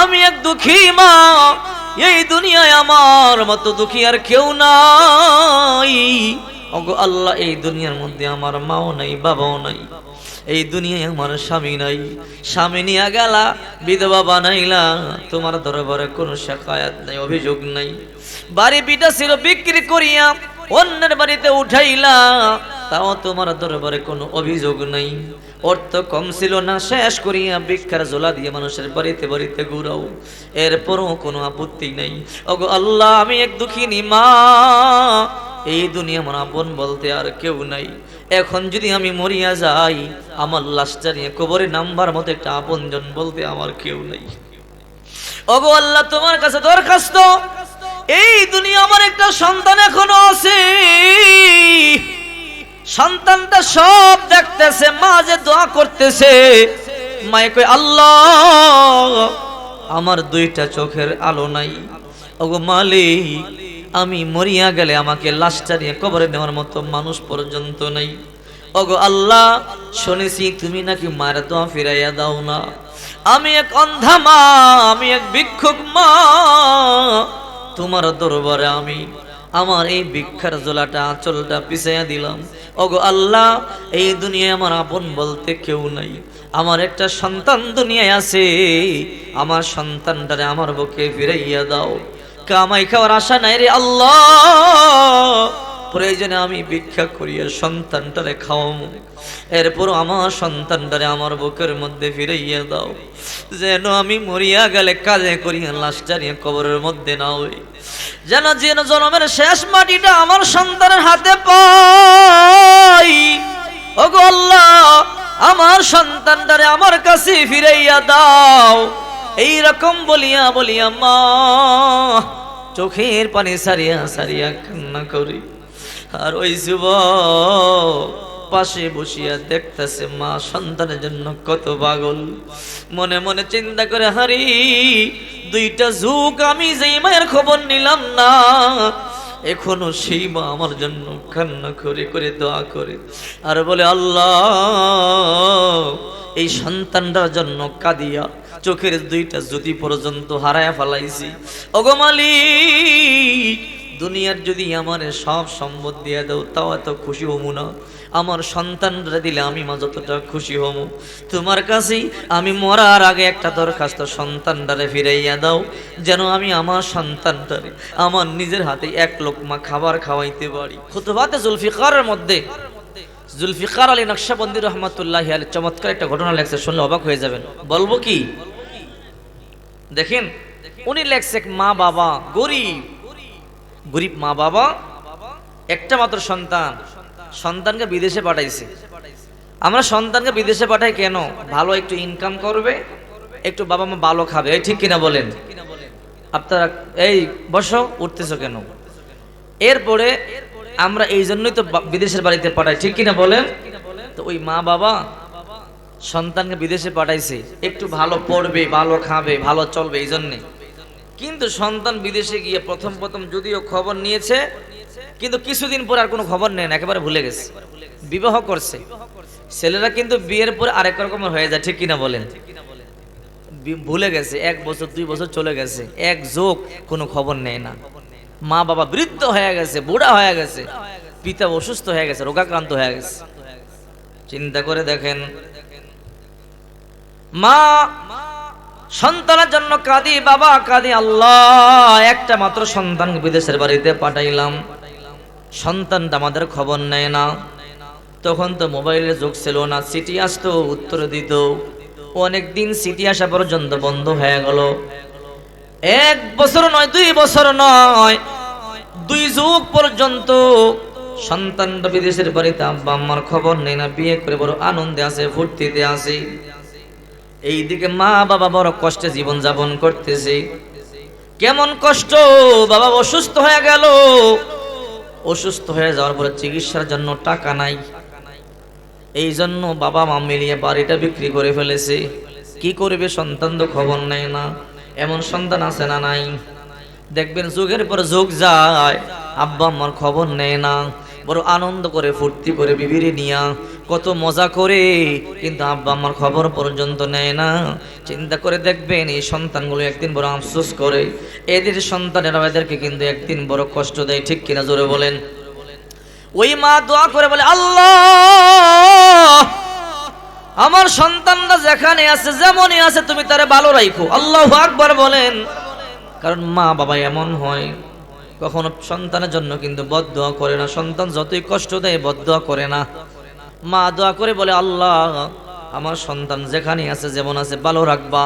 আমি এক দুঃখী মা। এই দুনিয়ায় আমার মতো দুঃখী আর কেউ নাই। ওগো আল্লাহ, এই দুনিয়ার মধ্যে আমার মাও নাই, বাবাও নাই। এই দুনিয়ায় আমার স্বামী নাই। স্বামী নিয়ে গেলা, বিধবা বানাইলা। তোমার দরবারে কোনো শেখায়াত নাই, অভিযোগ নাই। বাড়ি বিটা ছিল বিক্রি করিয়া অন্যের বাড়িতে উঠাইলা, তাও তোমার দরবারে কোনো অভিযোগ নাই। অর্থ কম ছিল না, শেষ করিয়া ভিক্ষার জোলা দিয়ে মানুষের বাড়িতে বাড়িতে ঘুরাও। এরপরও কোনো আপত্তি নেই। ওগো আল্লাহ, আমি এক দুঃখিনী মা। এই দুনিয়া আমার আপন বলতে আর কেউ নাই। এখন যদি আমি মরিয়া যাই, আমার লাশটা নিয়ে কবরে নাম্বার মতো একটা আপনজন বলতে আমার কেউ নেই। ওগো আল্লাহ, তোমার কাছে দরখাস্ত। এই দুনিয়া আমার একটা সন্তান এখনও আছে। সন্তানটা সব দেখতেছে, মা যে দোয়া করতেছে। মায়ে কই আল্লাহ, আমার দুইটা চোখের আলো নাই। ওগো মালিক, আমি মরিয়া গেলে আমাকে লাশটা নিয়ে কবরে নেওয়ার মতো মানুষ পর্যন্ত নাই। ওগো আল্লাহ, শুনেছি তুমি নাকি মায়ের দোয়া ফিরাইয়া দাও না। আমি এক অন্ধা মা, আমি এক ভিক্ষুক মা। তোমার দরবারে আমি আমার এই ভিক্ষার জোলাটা, আঁচলটা পিছাইয়া দিলাম। ওগো আল্লাহ, এই দুনিয়ায় আমার আপন বলতে কেউ নাই। আমার একটা সন্তান দুনিয়ায় আছে। আমার সন্তানটারে আমার বুকে ফিরাইয়া দাও। কামাই খাওয়ার আশা নাই রে আল্লাহ। প্রয়োজনে আমি ভিক্ষা করিয়া সন্তানটারে খাওয়ামু। এরপর আমার সন্তানটারে আমার বুকের মধ্যে ফিরাইয়া দাও। যেন আমি মরিয়া গেলে কাজে করিয়া লাশটা নিয়ে কবরের মধ্যে না হই। যেন যেন জনমের শেষ মাটিটা আমার সন্তানের হাতে পাই। ওগো আল্লাহ, আমার সন্তানটারে আমার কাছে ফিরাইয়া দাও। এই রকম বলিয়া বলিয়া মা, চোখের পানি সারিয়া সারিয়া কান্না করি। আর ওই যুব পাশে বসিয়া দেখতেছে মা সন্তানের জন্য কত পাগল। মনে মনে চিন্তা করে, হারি, দুইটা যুগ আমি যেই মায়ের খবর নিলাম না। এখনও সেই মা আমার জন্য কান্না করে করে দোয়া করে। আর বলে, আল্লাহ, এই সন্তানটার জন্য কাঁদিয়া চোখের দুইটা জ্যোতি পর্যন্ত হারায় ফেলাইছি। অগমালি দুনিয়ার যদি আমার সব সম্পদ দিয়ে দাও, তাও এত খুশি হমু না। আমার সন্তানরা দিলে আমি মা যতটা খুশি হমু। তোমার কাছেই আমি মরার আগে একটা দরখাস্ত সন্তানটারে ফিরাইয়া দাও, যেন আমি আমার সন্তানটারে আমার নিজের হাতে এক লোকমা খাবার খাওয়াইতে পারি। খুতবাতে জুলফিকারের মধ্যে, জুলফিকার আলী নকশাবন্দি রহমতুল্লাহ আলী চমৎকার একটা ঘটনা লেখছে, শুনলে অবাক হয়ে যাবেন। বলব কি? দেখেন, উনি লেখছে মা বাবা গরিব। গরিব মা বাবা, একটা মাত্র সন্তান। সন্তানকে বিদেশে পাঠাইছে। আমরা সন্তানকে বিদেশে পাঠাই কেন? ভালো একটু ইনকাম করবে, একটু বাবা মা ভালো খাবে। ঠিক কিনা বলেন? আপনারা এই বসো, উঠতেছো কেন? এরপরে আমরা এই জন্যই তো বিদেশের বাড়িতে পাঠাই, ঠিক কিনা বলেন? তো ওই মা বাবা সন্তানকে বিদেশে পাঠাইছে, একটু ভালো পড়বে, ভালো খাবে, ভালো চলবে এই জন্যে। কিন্তু সন্তান বিদেশে গিয়ে প্রথম প্রথম যদিও খবর নিয়েছে কিন্তু কিছুদিন পর আর কোনো খবর নেন একেবারে ভুলে গেছে। বিবাহ করছে। ছেলেরা কিন্তু বিয়ের পরে আরেক রকমের হয়ে যায়, ঠিক কিনা বলেন? ভুলে গেছে, এক বছর, দুই বছর চলে গেছে, এক যোগ, কোনো খবর নেয় না। মা বাবা বৃদ্ধ হয়ে গেছে, বুড়া হয়ে গেছে, পিতা অসুস্থ হয়ে গেছে, রোগাক্রান্ত হয়ে গেছে। চিন্তা করে দেখেন, মা সন্তানের জন্য কাঁদি, বাবা কাঁদি, আল্লাহ, একটা মাত্র সন্তান বিদেশের বাড়িতে পাঠাইলাম। সন্তানটা আমাদের খবর নেয় না। তখন তো মোবাইলের যুগ ছিল না, সিটি আসতো, উত্তর দিত। অনেক দিন সিটি আসা পর্যন্ত বন্ধ হয়ে গেল। এক বছর নয়, দুই বছর নয়, দুই যুগ পর্যন্ত সন্তানটা বিদেশের বাড়িতে আব্বা আম্মার খবর নেই না, বিয়ে করে বড় আনন্দে আছে ফুর্তিতে আছে এইদিকে মা বাবা বড় কষ্টে জীবন যাপন করতেছে। কেমন কষ্ট, বাবা অসুস্থ হয়ে গেল। অসুস্থ হয়ে যাওয়ার পরে চিকিৎসার জন্য টাকা নাই। এই জন্য বাবা মা মিলিয়ে বাড়িটা বিক্রি করে ফেলেছে। কি করবে সন্তান তো খবর নেয় না। এমন সন্তান আছে না নাই। দেখবেন যুগের পর যুগ যায়, আব্বা আমার খবর নেয় না। বড় আনন্দ করে, ফুর্তি করে বিবিরে নিয়া কত মজা করে। কিন্তু আব্বা আমার খবর পর্যন্ত নেয় না। চিন্তা করে দেখবেন, এই সন্তানগুলো একদিন বড় আফসোস করে। এদের সন্তানেরা এদেরকে কিন্তু একদিন বড় কষ্ট দেয়, ঠিক কিনা জোরে বলেন? ওই মা দোয়া করে বলে, আল্লাহ, আমার সন্তানরা যেখানে আছে, যেমনই আছে, তুমি তারে ভালো রাখো আল্লাহ আকবার বলেন। কারণ মা বাবা এমন হয়। কখনো সন্তানের জন্য কিন্তু বদদোয়া করে না। সন্তান যতই কষ্ট দেয় বদদোয়া করে না। মা দোয়া করে বলে, আল্লাহ, আমার সন্তান যেখানে আছে, যেমন আছে, ভালো রাখবা।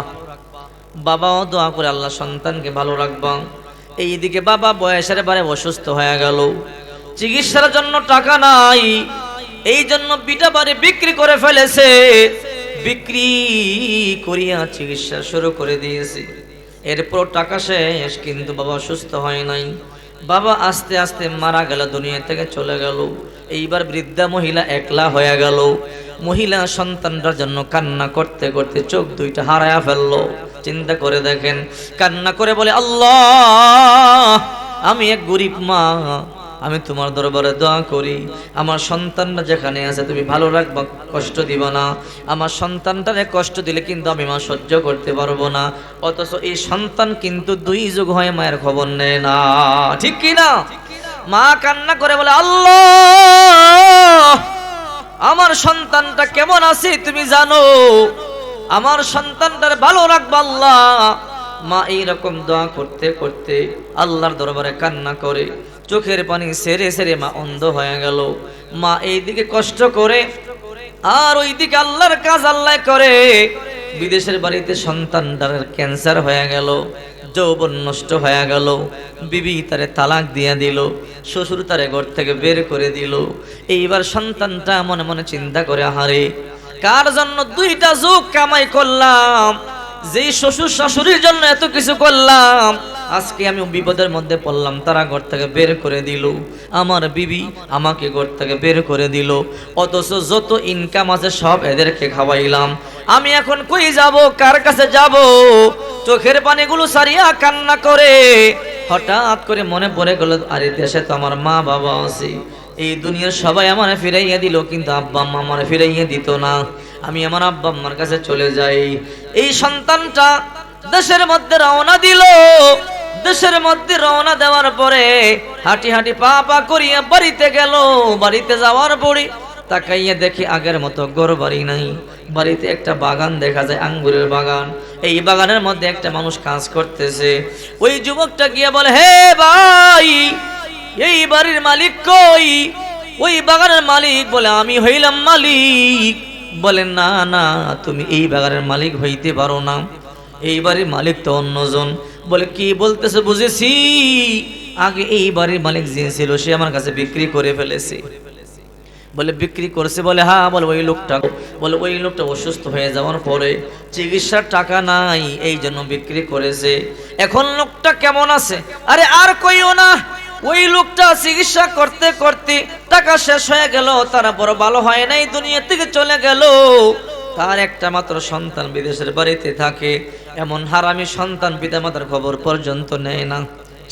বাবাও দোয়া করে, আল্লাহ, সন্তানকে ভালো রাখবা। এইদিকে বাবা বয়সের বারে অসুস্থ হয়ে গেল। চিকিৎসার জন্য টাকা নাই। এই জন্য বিটা বাড়ি বিক্রি করে ফেলেছে। বিক্রি করিয়া চিকিৎসা শুরু করে দিয়েছে। এরপর টাকা শেষ, কিন্তু বাবা সুস্থ হয় নাই। বাবা আস্তে আস্তে মারা গেল, দুনিয়া থেকে চলে গেল। এইবার বৃদ্ধা মহিলা একলা হয়ে গেল। মহিলা সন্তানটার জন্য কান্না করতে করতে চোখ দুইটা হারায়া ফেলল। চিন্তা করে দেখেন, কান্না করে বলে, আল্লাহ, আমি এক গরিব মা আমি তোমার দরবারে দোয়া করি। আমার সন্তানটা যেখানে আছে, তুমি ভালো রাখবা, কষ্ট দিব না। আমার সন্তানটারে কষ্ট দিলে কিন্তু আমি মা সহ্য করতে পারব না। অথচ এই সন্তান কিন্তু দুই যুগ হয় মায়ের খবর নেয় না। ঠিক কি না? মা কান্না করে বলে, আল্লাহ, আমার সন্তানটা কেমন আছে তুমি জানো? আমার সন্তানটার ভালো রাখবা, আল্লাহ। মা এইরকম দোয়া করতে করতে আল্লাহর দরবারে কান্না করে। চোখের পানি সেরে সেরে মা অন্ধ হয়ে গেল। মা এইদিকে কষ্ট করে, আর ওইদিকে আল্লাহর কাজ আল্লাহ করে। বিদেশের বাড়িতে সন্তানটার ক্যান্সার হয়ে গেল, যৌবন নষ্ট হয়ে গেল। বিবি তারে তালাক দিয়ে দিল, শ্বশুর তারে ঘর থেকে বের করে দিল। এইবার সন্তানটা মনে মনে চিন্তা করে হারে কার জন্য দুইটা যুগ কামাই করলাম? যেই শ্বশুর শাশুড়ির জন্য এত কিছু করলাম, আজকে আমি বিপদের মধ্যে পড়লাম, তারা ঘর থেকে বের করে দিল। আমার বিবি আমাকে ঘর থেকে বের করে দিল। অথচ যত ইনকাম আছে সব এদেরকে খাওয়াইলাম। আমি এখন কই যাব, কার কাছে যাব? চোখের পানিগুলো সারিয়া কান্না করে। হঠাৎ করে মনে পড়ে গেল, আরে দেশে তো আমার মা বাবা আছে। এই দুনিয়ার সবাই আমার ফিরাইয়া দিল, কিন্তু আব্বা আম্মা আমার ফিরাইয়া দিত না। আমি আমার আব্বা আম্মার কাছে চলে যাই। এই সন্তানটা দেশের মধ্যে রওনা দিল। দেশের মধ্যে রওনা দেওয়ার পরে হাঁটি হাঁটি পা পা করিয়া বাড়িতে গেল। বাড়িতে যাওয়ার পরে তাকাইয়া দেখি আগের মতো গড় বাড়ি নাই। বাড়িতে একটা বাগান দেখা যায়, আঙ্গুরের বাগান। এই বাগানের মধ্যে একটা মানুষ কাজ করতেছে। ওই যুবকটা গিয়ে বলে, হে ভাই, এই বাড়ির মালিক কই? ওই বাগানের মালিক বলে, আমি হইলাম মালিক। বলে না না, তুমি এই বাগানের মালিক হইতে পারো না। এই বাড়ির মালিক তো অন্যজন বলে, কি বলতেছে, বুঝেছি। আগে এই বাড়ির মালিক যে ছিল, সে আমার কাছে বিক্রি করে ফেলেছে। বলে, বিক্রি করছে? বলে হ্যাঁ। বলে, ওই লোকটা। বলে, ওই লোকটা অসুস্থ হয়ে যাওয়ার পরে চিকিৎসার টাকা নাই, এই জন্য বিক্রি করেছে। এখন লোকটা কেমন আছে? আরে, আর কইও না। ওই লোকটা চিকিৎসা করতে করতে টাকা শেষ হয়ে গেল, তারা বড় ভালো হয় নাই, দুনিয়া থেকে চলে গেল। তার একটা মাত্র সন্তান বিদেশের বাড়িতে থাকে, এমন হারামি সন্তান পিতামাতার খবর পর্যন্ত নেয় না।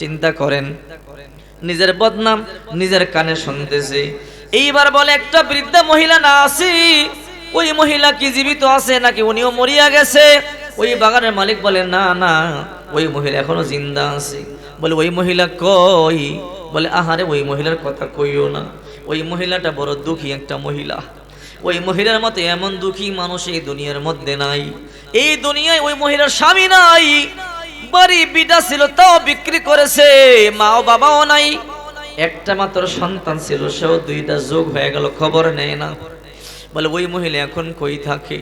চিন্তা করেন, নিজের বদনাম নিজের কানে শুনতেছে। এইবার বলে, একটা বৃদ্ধা মহিলা না আছি ওই মহিলা কি জীবিত আছে নাকি উনিও মরিয়া গেছে? ওই বাগানের মালিক বলে, না না, ওই মহিলা এখনও জিন্দা আছে। বলে, ওই মহিলা কই? বলে, আহারে, ওই মহিলার কথা কইও না। ওই মহিলাটা বড় দুঃখী একটা মহিলা। ওই মহিলার মতো এমন দুঃখী মানুষ এই দুনিয়ার মধ্যে নাই। এই দুনিয়ায় ওই মহিলার স্বামী নাই। বাড়ি বিটা ছিল, তাও বিক্রি করেছে মা ও বাবাও নাই। একটা মাত্র সন্তান ছিল, সেও দুইটা যোগ হয়ে গেল, খবর নেয় না। বলে, ওই মহিলা এখন কই থাকে?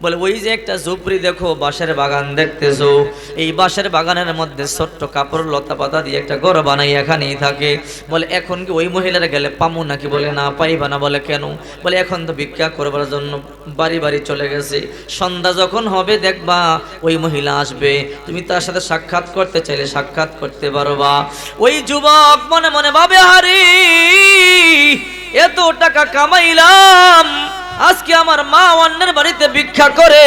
বলে, ওই যে একটা ঝুপড়ি দেখো, বাঁশের বাগান দেখতেছো। এই বাঁশের বাগানের মধ্যে ছোট্ট কাপড়, লতা পাতা দিয়ে একটা ঘর বানাই এখানেই থাকে। বলে, এখন কি ওই মহিলারা গেলে পামু নাকি? বলে, না, পাইবা না। বলে, কেন? বলে, এখন তো ভিক্ষা করবার জন্য বাড়ি বাড়ি চলে গেছে। সন্ধ্যা যখন হবে, দেখবা ওই মহিলা আসবে। তুমি তার সাথে সাক্ষাৎ করতে চাইলে সাক্ষাৎ করতে পারো বা ওই যুবক মনে মনে ভাবে হারি এত টাকা কামাইলাম। আজকে আমার মা অন্যের বাড়িতে ভিক্ষা করে,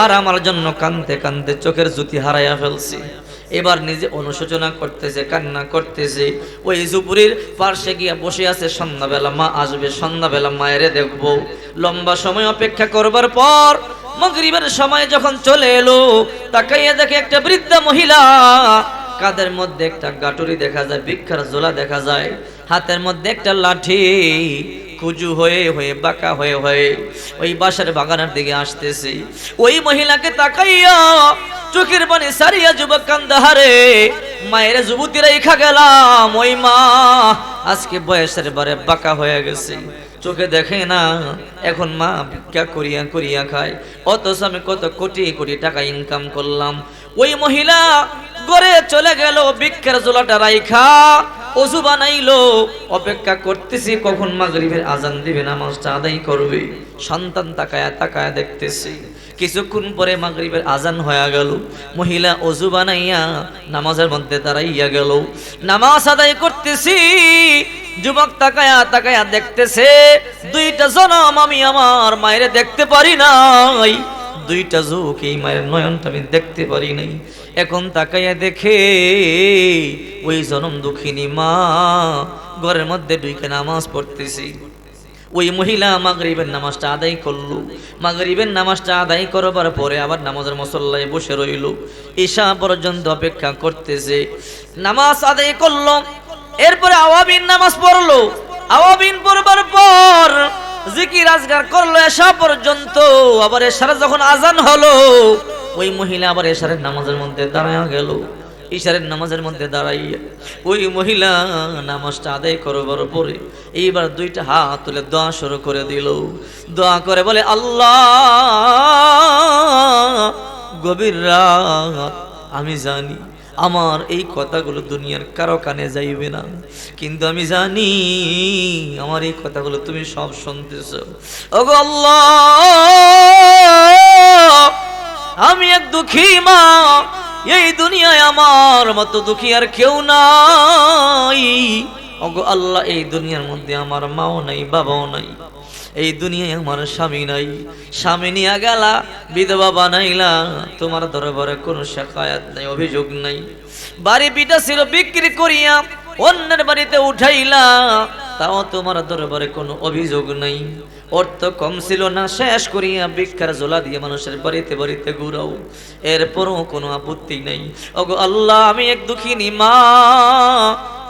আর আমার জন্য কানতে কানতে চোখের জুতি হারাইয়া ফেলছি। এবার নিজে অনুশোচনা করতেছে, কান্না করতেছে। ওই জুপুরির পার্শ্বে গিয়া বসে আছে, সন্ধ্যাবেলা মা আসবে, সন্ধ্যাবেলা মায়েরে দেখব। লম্বা সময় অপেক্ষা করবার পর মগরিবের সময় যখন চলে এলো, তাকাইয়া দেখে একটা বৃদ্ধা মহিলা, কাদের মধ্যে একটা গাটুরি দেখা যায়, ভিক্ষার জোলা দেখা যায়। হাতের মধ্যে একটা লাঠি, কুজু হয়ে হয়ে, বাঁকা হয়ে হয়ে ওই বাসার বাগানের দিকে আসতেছি। ওই মহিলাকে তাকাইয়া চোখের পানি সারিয়া যুবক কান্দাহারে, মায়ের যুবতীরা ইখা গেলাম, ওই মা আজকে বয়সের বারে বাঁকা হয়ে গেছে। চোখে দেখে না, এখন মা ভিক্ষা করিয়া করিয়া খায়। অথচ আমি কত কোটি কোটি টাকা ইনকাম করলাম। ওই মহিলা গড়ে চলে গেল ভিক্ষার জোলাটা রাইখা। অজু বানাইলো অপেক্ষা করতেছি, কখন মাগরিবের আজান দিবে, নামাজটা আদায় করবে। সন্তান তাকায়া তাকায়া দেখতেছি, কিছুক্ষণ পরে মাগরিবের আজান হয়ে গেল। মহিলা অজু বানাইয়া নামাজের মধ্যে দাঁড়াইয়া গেল। নামাজ আদায় করতেছি, যুবক তাকায়া তাকায়া দেখতেছে, দুইটা জনম আমি আমার মায়ের দেখতে পারি নাই। দুইটা যুগ এই মায়ের নয়নটা আমি দেখতে পারি নাই। এখন তাকাইয়া দেখে ওই জনম দুঃখিনী মা ঘরের মধ্যে দুইকে নামাজ পড়তেছি। ওই মহিলা মাগরিবের নামাজটা আদায় করল। মাগরিবের নামাজটা আদায় করবার পরে আবার নামাজের মসল্লায় বসে রইল। ঈশা পর্যন্ত অপেক্ষা করতেছে। নামাজ আদায় করল। এরপরে আওয়াবিন নামাজ পড়ল। আওয়াবিন পড়বার পর জিকির আজগার করল এসা পর্যন্ত। আবার এসার যখন আজান হলো, ওই মহিলা আবার এসারের নামাজের মধ্যে দাঁড়ায় গেল। ইশারের নামাজের মধ্যে দাঁড়াইয়া ওই মহিলা নামাজটা আদায় করবার পরে এইবার দুইটা হাত তুলে দোয়া শুরু করে দিল। দোয়া করে বলে, আল্লাহ, গভীর রাত, আমি জানি আমার এই কথাগুলো দুনিয়ার কারও কানে যাইবে না। কিন্তু আমি জানি, আমার এই কথাগুলো তুমি সব শুনতেছ। আমি এক দুঃখী মা, এই দুনিয়ায় আমার মতো দুঃখী আর কেউ নাই। ওগো আল্লাহ, এই দুনিয়ার মধ্যে আমার মাও নাই, বাবাও নাই। এই দুনিয়ায় আমার স্বামী নাই। স্বামী নিয়ে গেলা, বিধবা বানাইলা। তোমার দরবারে কোনো শেখায়াত নাই, অভিযোগ নাই। বাড়ি পিটা ছিল বিক্রি করিয়া অন্যের বাড়িতে উঠাইলা, তাও তোমার দরবারে কোনো অভিযোগ নাই। অর্থ কম ছিল না, শেষ করিয়া ভিক্ষার জোলা দিয়ে মানুষের বাড়িতে বাড়িতে ঘুরাও। এরপরও কোনো আপত্তি নেই। ওগো আল্লাহ, আমি এক দুঃখিনী মা।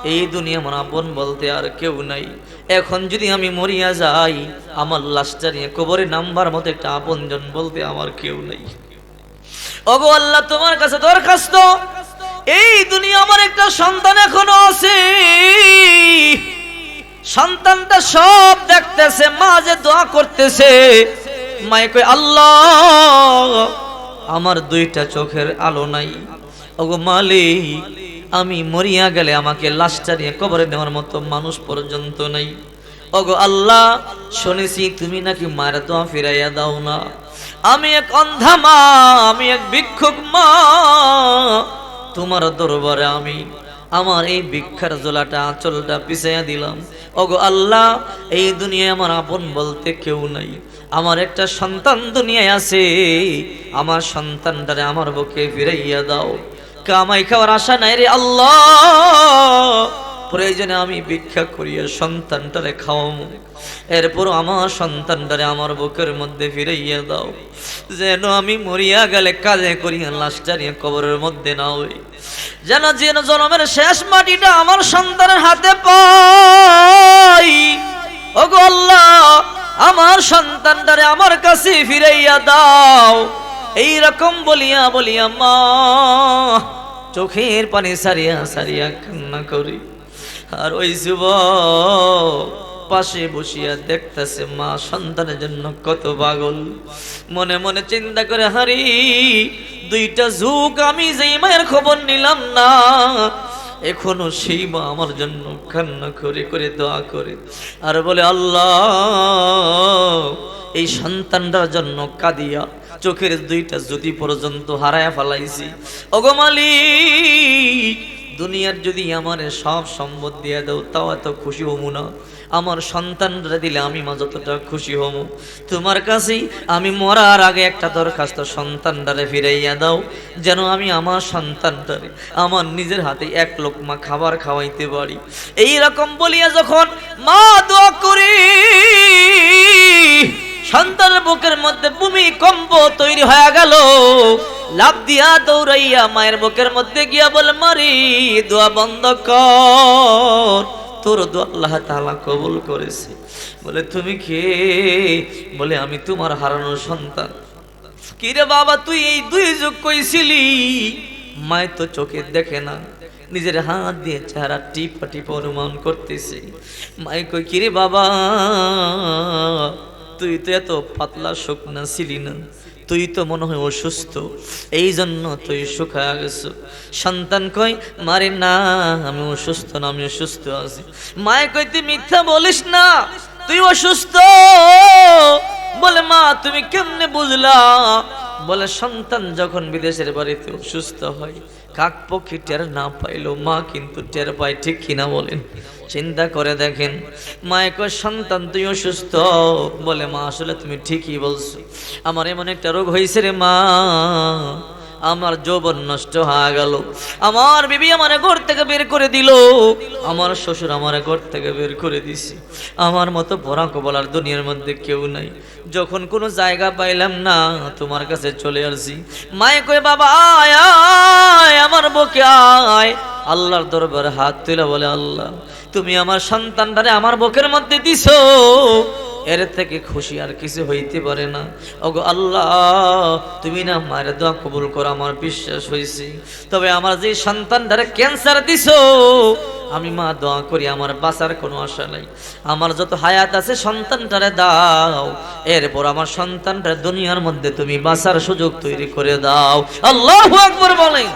এই দুনিয়া আমার আপন বলতে আর কেউ নাই। এখন যদি আমি মরিয়া যাই, আমার লাশটা নিয়ে কবরে নাম্বার মতো একটা আপনজন বলতে আমার কেউ নেই। ওগো আল্লাহ, তোমার কাছে দরখাস্ত। এই দুনিয়া আমার একটা সন্তান এখনও আছে। সন্তানটা সব দেখতেছে, মা যে দোয়া করতেছে। মায়ে কই আল্লাহ, আমার দুইটা চোখের আলো নাই। ওগো মালিক আমি মরিয়া গেলে আমাকে লাশটা নিয়ে কবরে নেওয়ার মতো মানুষ পর্যন্ত নেই। ওগো আল্লাহ, শুনেছি তুমি নাকি মায়ের দোয়া ফিরাইয়া দাও না। আমি এক অন্ধা মা, আমি এক ভিক্ষুক মা। তোমার দরবারে আমি আমার এই ভিক্ষার জোলাটা আঁচলটা পিছাইয়া দিলাম। ওগো আল্লাহ, এই দুনিয়ায় আমার আপন বলতে কেউ নাই। আমার একটা সন্তান দুনিয়ায় আছে। আমার সন্তানটারে আমার বুকে ফিরাইয়া দাও। কামাই খাওয়ার আশা নাই রে আল্লাহ। প্রয়োজনে আমি ভিক্ষা করিয়া সন্তানটারে খাওয়াবো এরপর আমার সন্তানটারে আমার বুকের মধ্যে ফিরাইয়া দাও। যেন আমি মরিয়া গেলে কাজে করিয়া লাশটা নিয়ে কবরের মধ্যে না হই। যেন যেন জনমের শেষ মাটিটা আমার সন্তানের হাতে পাই। ওগো আল্লাহ, আমার সন্তানটারে আমার কাছে ফিরাইয়া দাও। এই রকম বলিয়া বলিয়া মা চোখের পানি সারিয়া সারিয়া কান্না করি। আর ওই যুব পাশে বসিয়া দেখতেছে, মা, সন্তানের জন্য কত পাগল। মনে মনে চিন্তা করে, হারি, দুইটা ঝুঁক আমি যেই মায়ের খবর নিলাম না, এখনও সেই মা আমার জন্য কান্না করে করে দোয়া করে। আর বলে, আল্লাহ, এই সন্তানটার জন্য কাঁদিয়া চোখের দুইটা যদি পর্যন্ত হারায়া ফেলাইছি। ওগো মালিক, দুনিয়ার যদি আমার সব সম্পদ দিয়ে দাও, তাও এত খুশি হব না। আমার সন্তানরা দিলে আমি মা যতটা খুশি হব তোমার কাছেই আমি মরার আগে একটা দরখাস্ত সন্তানটারে ফিরাইয়া দাও, যেন আমি আমার সন্তানটারে, আমার নিজের হাতে এক লোকমা খাবার খাওয়াইতে পারি। এই রকম বলিয়া যখন মা দোয়া করি সন্তানের বুকের মধ্যে ভূমি ভূমিকম্প তৈরি হয়ে গেল। লাভ দিয়া দৌড়াইয়া মায়ের বুকের মধ্যে গিয়া বলে, মারি, দোয়া বন্ধ কর। তোর দোয়া আল্লাহ তাআলা কবুল করেছে। বলে, তুমি কে? বলে, আমি তোমার হারানো সন্তান। কিরে বাবা, তুই এই দুই যুগ কইছিলি? মায় তো চোখে দেখে না। নিজের হাত দিয়ে চেহারা টিপা টিপা অনুমান করতেছে। মাই কই, কিরে বাবা তুই তো এত পাতলা শুকনা ছিলি না। তুই তো মনে হয় অসুস্থ। এই জন্য তুই সুখা গেছ। সন্তান কই মারে না, আমি অসুস্থ না, আমি অসুস্থ আছি। মায়ে কই তুই মিথ্যা বলিস না, তুই অসুস্থ। বলে, মা, তুমি কেমনে বুঝলা? বলে, সন্তান যখন বিদেশের বাড়িতে অসুস্থ হয়, কাক পক্ষী টের না পাইলো মা কিন্তু টের পায়, ঠিক কিনা বলেন? চিন্তা করে দেখেন মা কয়, সন্তান, তুই অসুস্থ? বলে, মা, আসলে তুমি ঠিকই বলছো। আমার এমন একটা রোগ হয়েছে রে মা। আমার যৌবন নষ্ট হয়ে গেল। আমার বিবি আমার ঘর থেকে বের করে দিল। আমার শ্বশুর আমার ঘর থেকে বের করে দিছি। আমার মতো পরাঙ্ক বলার দুনিয়ার মধ্যে কেউ নাই। যখন কোনো জায়গা পাইলাম না, তোমার কাছে চলে আসছি মায়ে কয়ে, বাবা, আয় আয়, আমার বুকে আয়। আল্লাহর দরবারে হাত তুলে বলে, আল্লাহ, তুমি আমার সন্তানটারে আমার বুকের মধ্যে দিছো। এর থেকে খুশি আর কিছু হইতে পারে না। ওগো আল্লাহ, তুমি না মায়ের দোয়া কবুল করো, আমার বিশ্বাস হয়েছে তবে আমার যে সন্তান সন্তানটারে ক্যান্সার দিছো, আমি মা দোয়া করি, আমার বাঁচার কোনো আশা নাই। আমার যত হায়াত আছে, সন্তানটারে দাও। এরপর আমার সন্তানটার দুনিয়ার মধ্যে তুমি বাঁচার সুযোগ তৈরি করে দাও। আল্লাহ আকবর বলেন।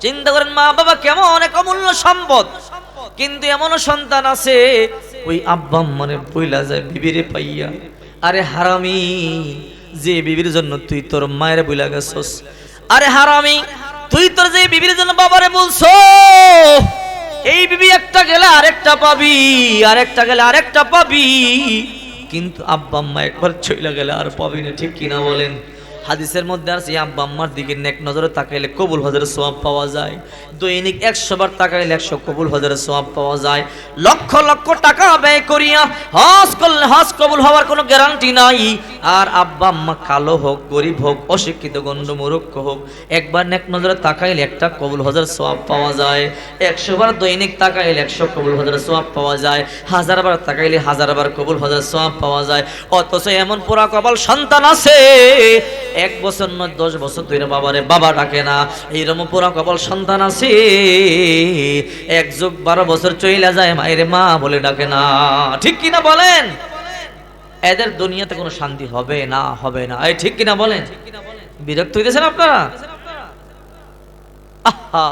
চিন্তা করেন মা বাবা কেমন অনেক অমূল্য সম্পদ। কিন্তু এমনও সন্তান আছে ওই আব্বা মানে বইলা যায় বিবিরে পাইয়া। আরে হারামি, যে বিবির জন্য তুই তোর মায়ের বইলা গেছস। আরে হারামি, তুই তোর যে বিবির জন্য বাবারে বলছো এই বিবি একটা গেলে আরেকটা পাবি, আরেকটা গেলে আরেকটা পাবি। কিন্তু আব্বা আম্মা একবার চইলা গেলে আর পাবি না, ঠিক কিনা বলেন? হাদিসের মধ্যে আছে আব্বা আম্মার দিকে নেক নজরে তাকাইলে কবুল হজরের সোয়াব পাওয়া যায়। দৈনিক একশো বার তাকাইলে একশো কবুল হজরের সোয়াব পাওয়া যায়। লক্ষ লক্ষ টাকা ব্যয় করিয়া হজ করলে হজ কবুল হওয়ার কোনো গ্যারান্টি নাই। আর আব্বা, আম্মা, কালো হোক, গরিব হোক, অশিক্ষিত গণ্ড মূর্খ হোক, একবার নেক নজরে তাকাইলে একটা কবুল হজর সোয়াব পাওয়া যায়। একশো বার দৈনিক তাকাইলে একশো কবুল হজর সোয়াব পাওয়া যায়। হাজার বার তাকাইলে হাজার বার কবুল হজর সোয়াব পাওয়া যায়। অথচ এমন পোড়া কপাল সন্তান আছে এক বছর নয়, দশ বছর তুই বাবারে বাবা ডাকে না। এইরকম পুরা কবল সন্তান আছে। এক যুগ বারো বছর চইলা যায়, মায়ের মা বলে ডাকে না। ঠিক কিনা বলেন? এদের দুনিয়াতে কোনো শান্তি হবে না হবে না। এই ঠিক কিনা বলেন? বিরক্ত হইতেছেন আপনারা? আহা!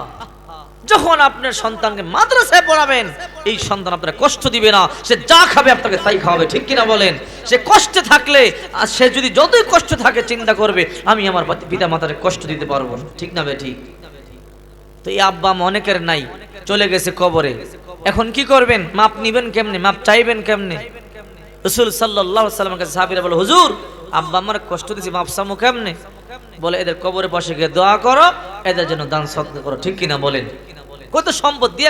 যখন আপনার সন্তানকে মাদ্রাসায় পড়াবেন, এই সন্তান আপনার কষ্ট দিবে না। সে যা খাবে আপনাকে তাই খাওয়াবে, ঠিক কিনা বলেন? সে কষ্টে থাকলে, আর সে যদি যতই কষ্ট থাকে, চিন্তা করবে, আমি আমার পিতা মাতার কষ্ট দিতে পারব ঠিক না ঠিক? তো এই আব্বা অনেকের নাই, চলে গেছে কবরে। এখন কি করবেন? মাপ নিবেন কেমনে? মাপ চাইবেন কেমনে? রসুল সাল্লাহ সাল্লামের কাছে সাহাবিরা বলে, হুজুর, আব্বা আমার কষ্ট দিছি, মাপ সামু কেমনে? বলে, এদের কবরে পাশে গিয়ে দোয়া করো, এদের জন্য দান সৎকার করো। ঠিক কিনা বলেন? কত সম্পদ দিয়ে